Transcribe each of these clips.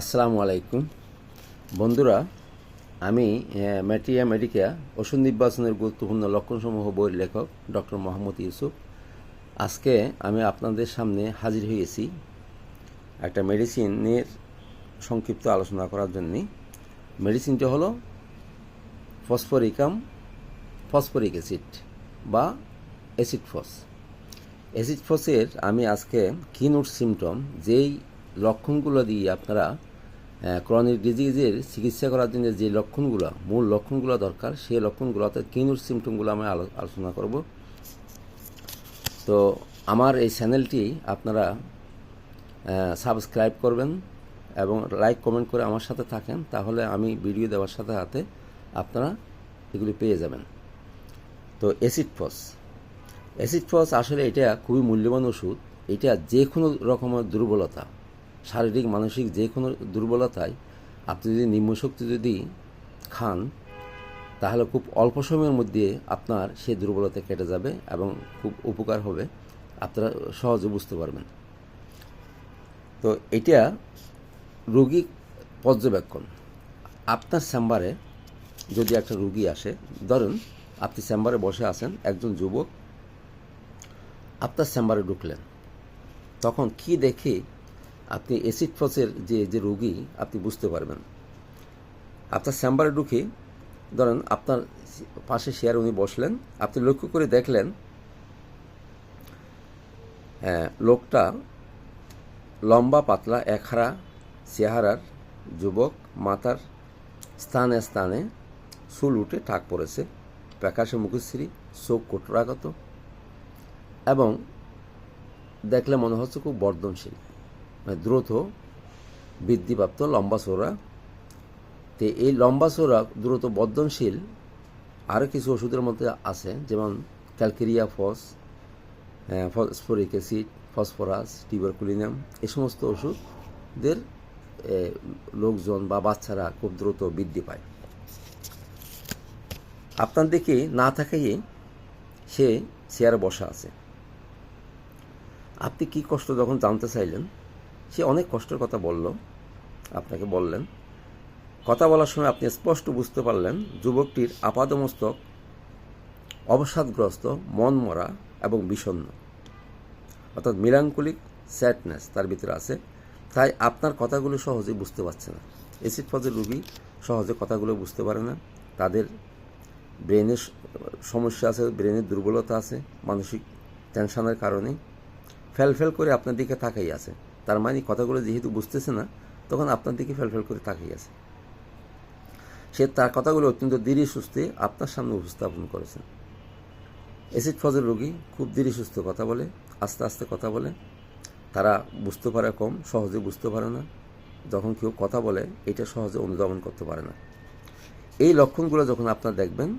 আসসালামু আলাইকুম। বন্ধুরা, আমি ম্যাট্রিয়া মেডিকা ওষুধ নির্বাচনের গুরুত্বপূর্ণ লক্ষণসমূহ বইয়ের লেখক ডক্টর মোহাম্মদ ইউসুফ। আজকে আমি আপনাদের সামনে হাজির হয়েছি একটা মেডিসিনের সংক্ষিপ্ত আলোচনা করার জন্যে। মেডিসিনটি হলো ফসফরিকাম, ফসফরিক অ্যাসিড বা অ্যাসিড ফস। অ্যাসিড ফসের আমি আজকে কিনোট সিমটম যেই লক্ষণগুলো দিয়ে আপনারা ক্রনিক ডিজিজের চিকিৎসা করার জন্য যে লক্ষণগুলো, মূল লক্ষণগুলো দরকার, সেই লক্ষণগুলো অর্থাৎ কিনোট সিমটমগুলো আমি আলো- আলোচনা করব। তো আমার এই চ্যানেলটি আপনারা সাবস্ক্রাইব করবেন এবং লাইক কমেন্ট করে আমার সাথে থাকেন, তাহলে আমি ভিডিও দেওয়ার সাথে সাথে আপনারা এগুলি পেয়ে যাবেন। তো অ্যাসিড ফস অ্যাসিড ফস আসলে এটা খুবই মূল্যবান ওষুধ, এটা যে কোনো রকমের দুর্বলতা। শারীরিক, মানসিক যে কোনো দুর্বলতায় আপনি যদি নিম্নশক্তি যদি খান, তাহলে খুব অল্প সময়ের মধ্যে আপনার সেই দুর্বলতা কেটে যাবে এবং খুব উপকার হবে। আপনারা সহজে বুঝতে পারবেন। তো এটা রোগী পর্যবেক্ষণ। আপনার চেম্বারে যদি একটা রুগী আসে, ধরুন আপনি চেম্বারে বসে আছেন, একজন যুবক, আপনার চেম্বারে ঢুকলেন। তখন কি দেখে আপনি অ্যাসিড ফসের যে যে রোগী আপনি বুঝতে পারবেন। আপনার চেম্বারে ঢুকে ধরেন আপনার পাশে শেয়ার উনি বসলেন আপনি লক্ষ্য করে দেখলেন হ্যাঁ, লোকটা লম্বা পাতলা একহারা চেহারার যুবক মাথার স্থানে স্থানে চুল উঠে ঠাক পড়েছে প্যাকাশে মুখশ্রী চোখ কোটরাগত এবং দেখলে মনে হচ্ছে খুব বর্ধনশীল। দ্রুত বৃদ্ধিপ্রাপ্ত লম্বা চোরা তো এই লম্বা চোরা দ্রুত বর্ধনশীল। আরও কিছু ওষুধের মধ্যে আছে, যেমন calcarea, phos phosphoric acid, phosphorus tuberculinum এই সমস্ত ওষুধদের লোকজন বা বাচ্চারা খুব দ্রুত বৃদ্ধি পায়। আপনার দিকে না থাকাই সে চেয়ারে বসা আছে। আপনি কি কষ্ট যখন জানতে চাইলেন সে অনেক কষ্টের কথা বলল, আপনাকে বললেন। কথা বলার সময় আপনি স্পষ্ট বুঝতে পারলেন, যুবকটির আপাদমস্তক, অবসাদগ্রস্ত মন মরা এবং বিষণ্ণ। অর্থাৎ মিলাঙ্কুলিক স্যাডনেস তার ভিতরে আছে। তাই আপনার কথাগুলো সহজে বুঝতে পারছে না। এসিড ফজের রুগী সহজে কথাগুলো বুঝতে পারে না। তাদের ব্রেনের সমস্যা আছে ব্রেনের দুর্বলতা আছে, মানসিক টেনশনের কারণে। ফেল ফেল করে আপনার দিকে তাকাই আছে। তার মানে কথাগুলো যেহেতু বুঝতেছে না, তখন আপনার দিকে ফেল ফেল করে তাকিয়ে আছে। সে তার কথাগুলো অত্যন্ত ধীরে সুস্থে আপনার সামনে উপস্থাপন করেছেন অ্যাসিড ফজের রোগী খুব ধীরে সুস্থ কথা বলে, আস্তে আস্তে কথা বলে। তারা বুঝতে পারে কম, সহজে বুঝতে পারে না। যখন কেউ কথা বলে, এটা সহজে অনুধাবন করতে পারে না। এই লক্ষণগুলো যখন আপনারা দেখবেন,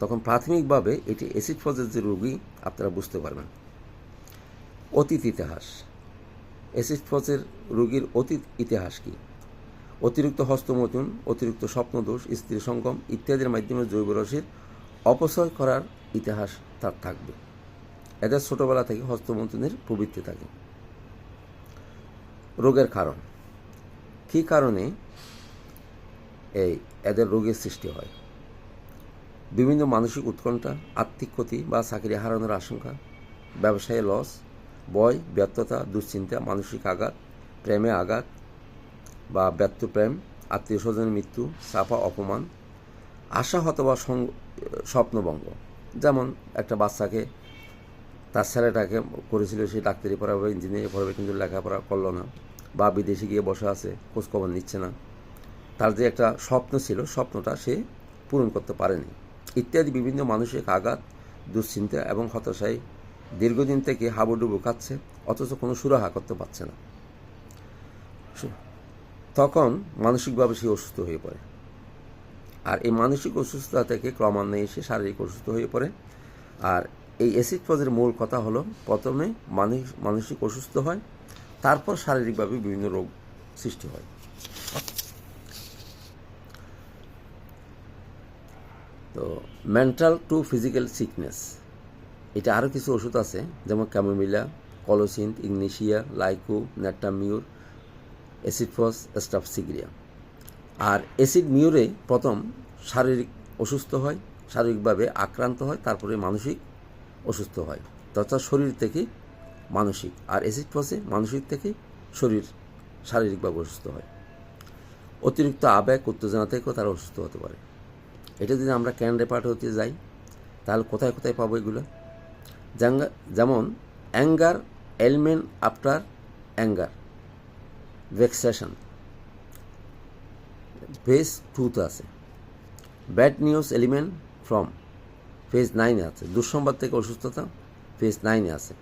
তখন প্রাথমিকভাবে এটি অ্যাসিড ফজের যে রোগী, আপনারা বুঝতে পারবেন। অতীত ইতিহাস। অ্যাসিড ফজের রোগীর অতীত ইতিহাস কি? অতিরিক্ত হস্তমোচন অতিরিক্ত স্বপ্নদোষ, স্ত্রী সঙ্গম ইত্যাদির মাধ্যমে জৈব রসের অপচয় করার ইতিহাস তার থাকবে। এদের ছোটবেলা থেকে হস্তমোচনের প্রবৃত্তি থাকে। রোগের কারণ। কী কারণে এই এদের রোগের সৃষ্টি হয়? বিভিন্ন মানসিক উৎকণ্ঠা, আর্থিক ক্ষতি বা চাকরি হারানোর আশঙ্কা, ব্যবসায়ে লস বয় ব্যর্থতা, দুশ্চিন্তা, মানসিক আঘাত, প্রেমে আঘাত বা ব্যর্থ প্রেম, আত্মীয় স্বজনের মৃত্যু, চাপা অপমান, আশা অথবা সং- স্বপ্নভঙ্গ। যেমন একটা বাচ্চাকে তার ছেলেটাকে করেছিল, সে ডাক্তারি পড়াবে ইঞ্জিনিয়ারিং পড়াবে, কিন্তু লেখাপড়া করল না বা বিদেশে গিয়ে বসে আছে, খোঁজখবর নিচ্ছে না। তার যে একটা স্বপ্ন ছিল, স্বপ্নটা সে পূরণ করতে পারেনি। ইত্যাদি বিভিন্ন মানসিক আঘাত, দুশ্চিন্তা এবং হতাশায় দীর্ঘদিন থেকে হাবুডুবু খাচ্ছে, অথচ কোনো সুরাহা করতে পারছে না। তখন মানসিকভাবে সে অসুস্থ হয়ে পড়ে। আর এই মানসিক অসুস্থতা থেকে ক্রমান্বয়ে এসে শারীরিক অসুস্থ হয়ে পড়ে। আর এই অ্যাসিড ফজের মূল কথা হলো, প্রথমে মানসিক অসুস্থ হয়, তারপর শারীরিকভাবে বিভিন্ন রোগ সৃষ্টি হয়। তো মেন্টাল টু ফিজিক্যাল সিকনেস এটা আরও কিছু ওষুধ আছে, যেমন chamomilla colocynth ignatia lyco natrum mur acid phos staphysagria আর অ্যাসিড মিউরে প্রথম শারীরিক অসুস্থ হয়, শারীরিকভাবে আক্রান্ত হয়, তারপরে মানসিক অসুস্থ হয়, তথা শরীর থেকে মানসিক। আর অ্যাসিড ফসে মানসিক থেকে শরীর শারীরিকভাবে অসুস্থ হয়। অতিরিক্ত আবেগ, উত্তেজনা থেকেও তারা অসুস্থ হতে পারে। এটা যদি আমরা ক্যান্ডে পার্ট হতে যাই, তাহলে কোথায় কোথায় পাবো এগুলো? যেমন, anger ailment after, anger. Vexation phase টুতে আছে। Bad news ailment from phase নাইনে আছে। দুঃসংবাদ থেকে অসুস্থতা ফেজ নাইনে আছে।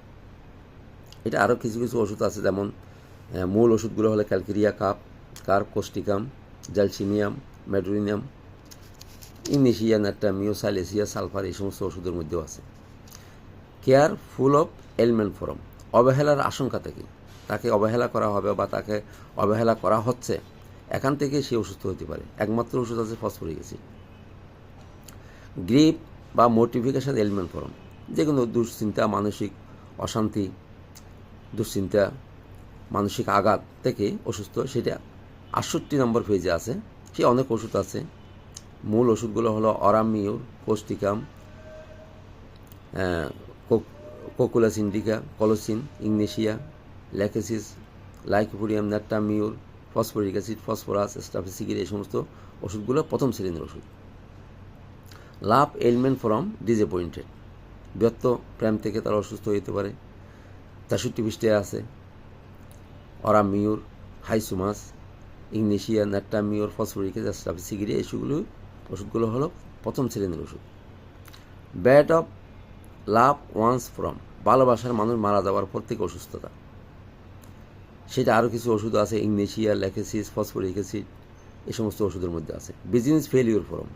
এটা আরও কিছু কিছু ওষুধ আছে, যেমন মূল ওষুধগুলো হলো calcarea, cup, carb causticum gelsemium, medorrhinum, ignatia ন্যাট্টা মিওসাইলেসিয়া সালফার, এই সমস্ত ওষুধের মধ্যেও আছে। Careful of ailment from. অবহেলার আশঙ্কা থেকে। তাকে অবহেলা করা হবে বা তাকে অবহেলা করা হচ্ছে, এখান থেকে সে অসুস্থ হতে পারে। একমাত্র ওষুধ আছে ফসফরিক অ্যাসিড গ্রিপ বা মোটিফিকেশন এলিমেন্ট ফরম। যে কোনো দুশ্চিন্তা, মানসিক অশান্তি, দুশ্চিন্তা, মানসিক আঘাত থেকে অসুস্থ, সেটা আটষট্টি নম্বর পেজে আছে। সে অনেক ওষুধ আছে। মূল ওষুধগুলো হলো অরামিউর কোস্টিকাম কোকুলাস ইন্ডিকা কলোসিন, ইগনেশিয়া, ল্যাকেসিস লাইকোপুরিয়াম ন্যাট্টামিউর ফসফরিক অ্যাসিড, ফসফরাস স্টাফিসিগির এই সমস্ত ওষুধগুলো প্রথম শ্রেণির ওষুধ। Love ailment from disappointed. ব্যর্থ প্রেম থেকে তারা অসুস্থ হতে পারে। তেষট্টি পৃষ্ঠে আছে। Aurum mur, hyoscyamus, ignatia natrum mur phosphoric acid staphysagria এইসবগুলো ওষুধগুলো হলো প্রথম শ্রেণির ওষুধ। Bad of love ones from, ভালোবাসার মানুষ মারা যাওয়ার পর থেকে অসুস্থতা। সেটা আরও কিছু ওষুধ আছে, ইগনেশিয়া, ল্যাকেসিস ফসফরিক অ্যাসিড এই সমস্ত ওষুধের মধ্যে আছে। বিজনেস ফেলিওর ফ্রম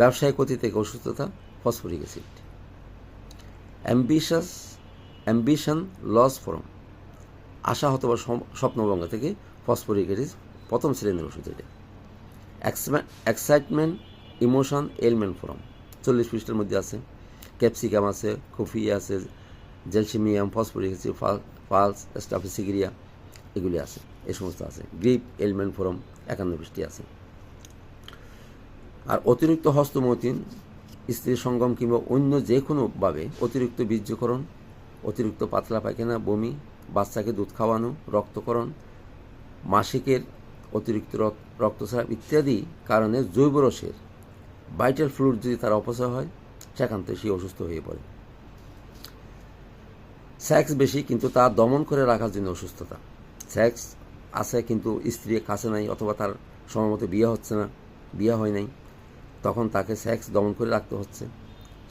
ব্যবসায় ক্ষতি থেকে অসুস্থতা phosphoric acid ambitious, ambition loss from, আশা অথবা স্বপ্নভঙ্গ থেকে ফসফরিক অ্যাসিড প্রথম শ্রেণির ওষুধ এটা। এক্সাইটমেন্ট, ইমোশন, এলমেন্ট ফ্রম, চল্লিশ পৃষ্ঠের মধ্যে আছে। ক্যাপসিকাম আছে, কফি আছে জেলসিমিয়াম ফসফরিক অ্যাসিড ফালস স্টাফিসিগিরিয়া এগুলি আছে, এই সমস্ত আছে। গ্রিপ, এলমেন্ট ফোরম, একান্ন পৃষ্ঠে আছে। আর অতিরিক্ত হস্তমতিন স্ত্রী সঙ্গম কিংবা অন্য যে কোনোভাবে অতিরিক্ত বীর্যকরণ, অতিরিক্ত পাতলা পায়খানা, বমি, বাচ্চাকে দুধ খাওয়ানো, রক্তকরণ, মাসিকের অতিরিক্ত রক- রক্তস্রাব ইত্যাদি কারণে জৈব রসের ভাইটাল ফ্লুইড যদি তার অপচয় হয় সেখান থেকে সে অসুস্থ হয়ে পড়ে। সেক্স বেশি, কিন্তু তা দমন করে রাখার জন্য অসুস্থতা। সেক্স আছে, কিন্তু স্ত্রী কাছে নাই, অথবা তার সময় মতো বিয়ে হচ্ছে না, বিয়ে হয় নাই। তখন তাকে সেক্স দমন করে রাখতে হচ্ছে।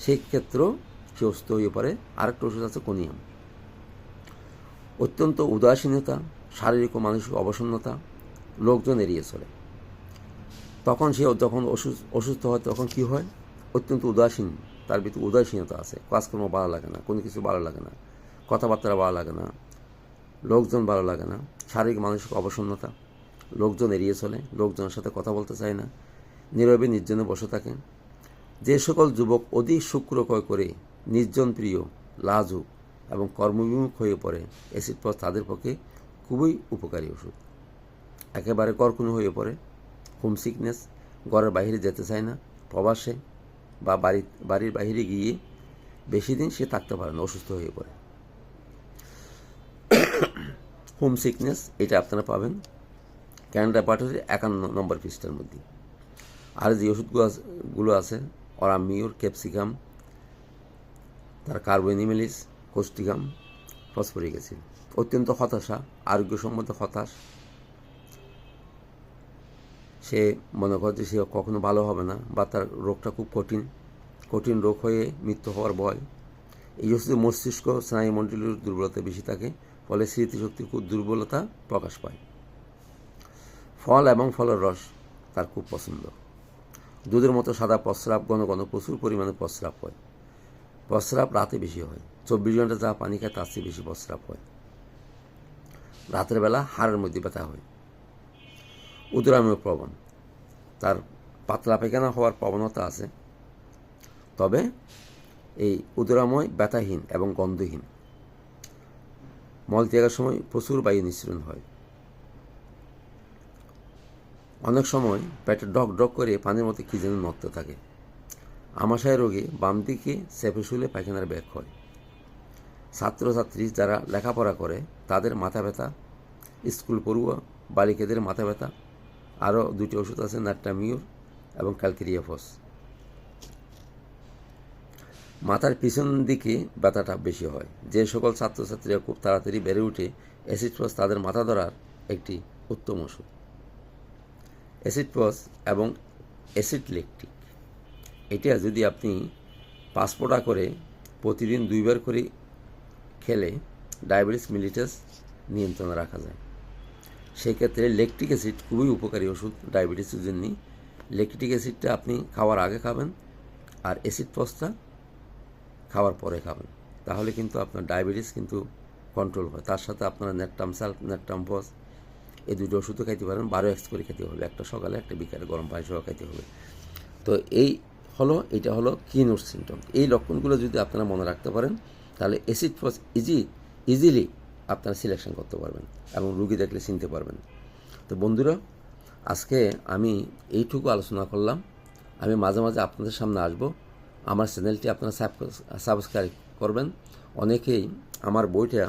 সেই ক্ষেত্রেও সে অসুস্থ হয়ে পড়ে। আরেকটা ওষুধ আছে কোনিয়াম। অত্যন্ত উদাসীনতা, শারীরিক ও মানসিক অবসন্নতা, লোকজন এড়িয়ে চলে। তখন সে যখন অসুস্থ অসুস্থ হয়, তখন কি হয়? অত্যন্ত উদাসীন তার ভিতরে উদাসীনতা আছে। কাজকর্ম ভালো লাগে না, কোনো কিছু ভালো লাগে না, কথাবার্তা ভালো লাগে না, লোকজন ভালো লাগে না, শারীরিক মানসিক অবসন্নতা, লোকজন এড়িয়ে চলে, লোকজনের সাথে কথা বলতে চায় না, নীরবে নির্জনে বসে থাকে। যে সকল যুবক অধিক শুক্র শুক্রকয় করে নির্জন প্রিয়, লাজুক এবং কর্মবিমুখ হয়ে পড়ে অ্যাসিড পথ তাদের পক্ষে খুবই উপকারী ওষুধ। একেবারে কর্কুনো হয়ে পড়ে হোম সিকনেস ঘরের বাইরে যেতে চায় না, প্রবাসে বা বাড়ি, বাড়ির বাইরে গিয়ে বেশি দিন সে থাকতে পারে না, অসুস্থ হয়ে পড়ে। হোম সিকনেস এটা আপনারা পাবেন। ক্যানাডা পার্টের একান্ন নম্বর পৃষ্ঠার মধ্যে। আর যে ওষুধগুলো গুলো আছে অরামিউর ক্যাপসিকাম, তার কার্বোনিমেলিস কোস্টিকাম ফসফরিক অ্যাসিড। অত্যন্ত হতাশা, আরোগ্যসম্মত হতাশ সে মনে করে যে সে কখনো ভালো হবে না, বা তার রোগটা খুব কঠিন। কঠিন রোগ হয়ে মৃত্যু হওয়ার ভয়। এই ওষুধে মস্তিষ্ক স্নায়ুমণ্ডলীর দুর্বলতা বেশি থাকে, ফলে স্মৃতিশক্তির খুব দুর্বলতা প্রকাশ পায়। ফল এবং ফলের রস তার খুব পছন্দ। দুধের মতো সাদা প্রস্রাব ঘন ঘন প্রচুর পরিমাণে প্রস্রাব হয়। প্রস্রাব রাতে বেশি হয়। চব্বিশ ঘণ্টা যা পানি খায়, তার চেয়ে বেশি প্রস্রাব হয়। রাতের বেলা হাড়ের মধ্যে ব্যথা হয়। উদরাময় প্রবণ। তার পাতলা পায়খানা হওয়ার প্রবণতা আছে। তবে এই উদরাময়, ব্যথাহীন এবং গন্ধহীন। মল ত্যাগের সময় প্রচুর বায়ু নিঃসরণ হয়। অনেক সময় পেটে ডক ডক করে পানির মতো কী যেন নড়তে থাকে। আমাশয় রোগে বাম দিকে চেপে শুলে পায়খানার ব্যাগ হয়। ছাত্রছাত্রী যারা লেখাপড়া করে, তাদের মাথা ব্যথা, স্কুল পড়ুয়া, বালিকাদের মাথা ব্যথা আরও দুটি ওষুধ আছে, নাট্টামিউর এবং ক্যালকেরিয়াফস। মাথার পিছন দিকে ব্যথাটা বেশি হয়। যে সকল ছাত্রছাত্রীরা খুব তাড়াতাড়ি বেড়ে উঠে অ্যাসিড ফস, তাদের মাথা ধরার একটি উত্তম ওষুধ। অ্যাসিড ফস এবং অ্যাসিড এটা যদি আপনি পাসপোর্টা করে প্রতিদিন দুইবার করে খেলে ডায়াবেটিস মিলিটাস নিয়ন্ত্রণে রাখা যায়। সেই ক্ষেত্রে লেকটিক অ্যাসিড খুবই উপকারী ওষুধ ডায়াবেটিসের জন্য লেকটিক অ্যাসিডটা আপনি খাওয়ার আগে খাবেন আর অ্যাসিড ফসটা খাওয়ার পরে খাবেন। তাহলে কিন্তু আপনার ডায়াবেটিস কিন্তু কন্ট্রোল হয়। তার সাথে আপনার নেকটাম সাল নেকটাম ফস এই দুটো ওষুধও খাইতে পারেন। বারো এক্স করে খেতে হবে। একটা সকালে, একটা বিকালে গরম পানি সহ খাইতে হবে। তো এই হলো, এটা হলো কিনোর সিমটম এই লক্ষণগুলো যদি আপনারা মনে রাখতে পারেন, তাহলে অ্যাসিড ফস ইজি ইজিলি আপনারা সিলেকশন করতে পারবেন এবং রুগী দেখলে চিনতে পারবেন। তো বন্ধুরা, আজকে আমি এইটুকু আলোচনা করলাম। আমি মাঝে মাঝে আপনাদের সামনে আসব। আমার চ্যানেলটি আপনারা সাবস্ক্রাইব করবেন। অনেকেই আমার বইটা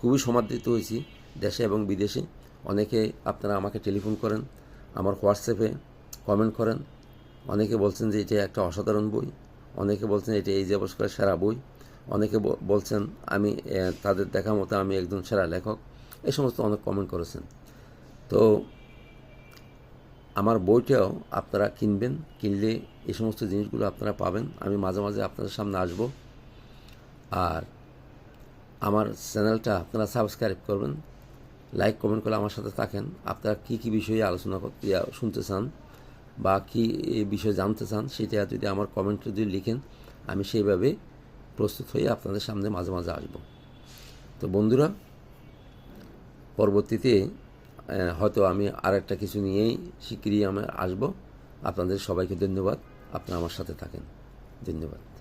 খুবই সমাদৃত হয়েছি দেশে এবং বিদেশে। অনেকে আপনারা আমাকে টেলিফোন করেন, আমার হোয়াটসঅ্যাপে কমেন্ট করেন। অনেকে বলছেন যে এটা একটা অসাধারণ বই। অনেকে বলছেন এটা এই যে অবস্কার সেরা বই। অনেকে বলছেন, আমি তাদের দেখা মতো আমি একজন সেরা লেখক। এই সমস্ত অনেক কমেন্ট করেছেন। তো আমার বইটাও আপনারা কিনবেন, কিনলে এই সমস্ত জিনিসগুলো আপনারা পাবেন। আমি মাঝে মাঝে আপনাদের সামনে আসব। আর আমার চ্যানেলটা আপনারা সাবস্ক্রাইব করবেন, লাইক, কমেন্ট করে আমার সাথে থাকেন। আপনারা কী কী বিষয়ে আলোচনা করতে শুনতে চান বা কী বিষয়ে জানতে চান, সেটা যদি আমার কমেন্টে যদি লিখেন, আমি সেইভাবে প্রস্তুত হয়ে আপনাদের সামনে মাঝে মাঝে আসব। তো বন্ধুরা, পরবর্তীতে হয়তো আমি আর একটা কিছু নিয়েই শিগগিরই আমি আসব। আপনাদের সবাইকে ধন্যবাদ। আপনারা আমার সাথে থাকেন। ধন্যবাদ।